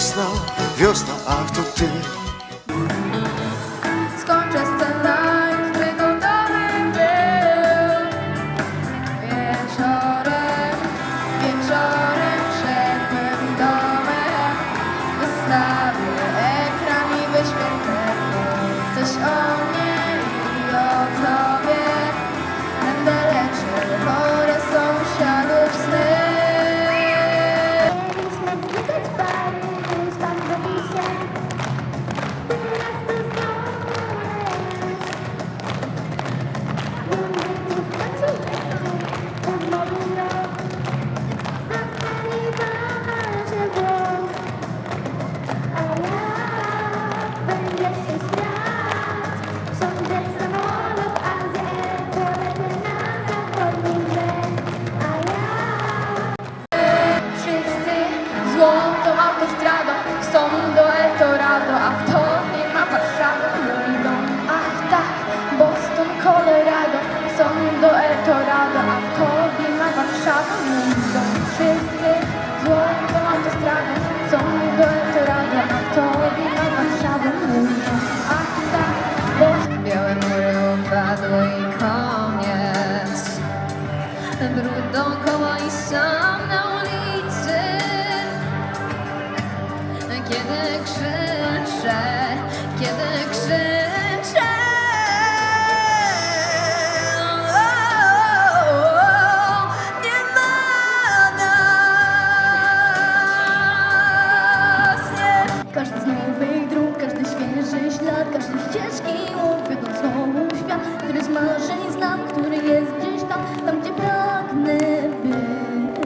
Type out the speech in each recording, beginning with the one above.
весна, весна, ах тут ты. ścieżki ukradł znowu świat, który z marzeń znam, który jest gdzieś tam, tam gdzie pragnę być.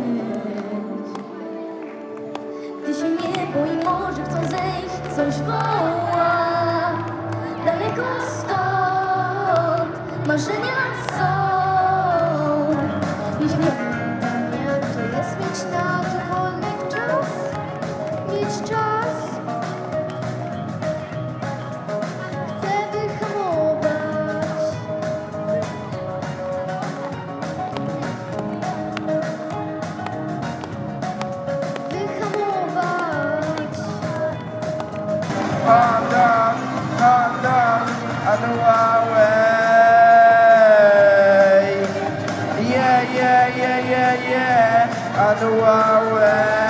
Gdy się niebo i morze chcą zejść, coś woła, daleko stąd marzenia są. Otherwise, yeah, yeah, yeah, yeah, yeah, otherwise.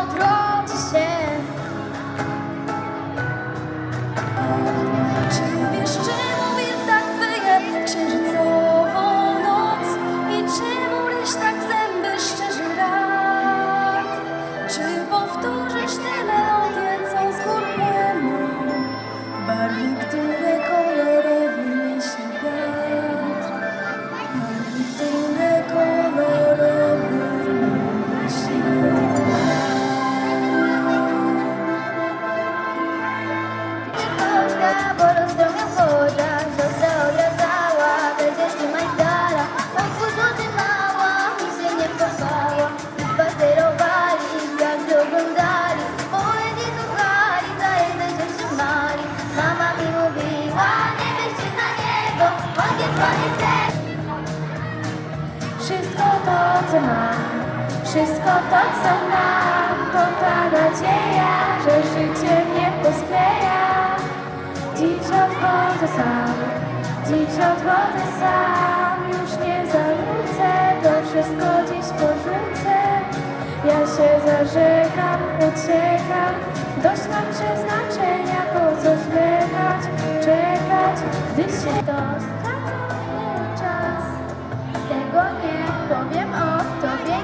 odrodzi się. Czy wiesz, czy Wszystko to, co mam, wszystko to, co mam, to ta nadzieja, że życie mnie poskleja. Dziś odchodzę sam, dziś odchodzę sam, już nie zawrócę, to wszystko dziś porzucę. Ja się zarzekam, uciekam, dość mam przeznaczenia, po co zwlekać, czekać, gdy się dostanę. Stracony czas Tego nie powiem o tobie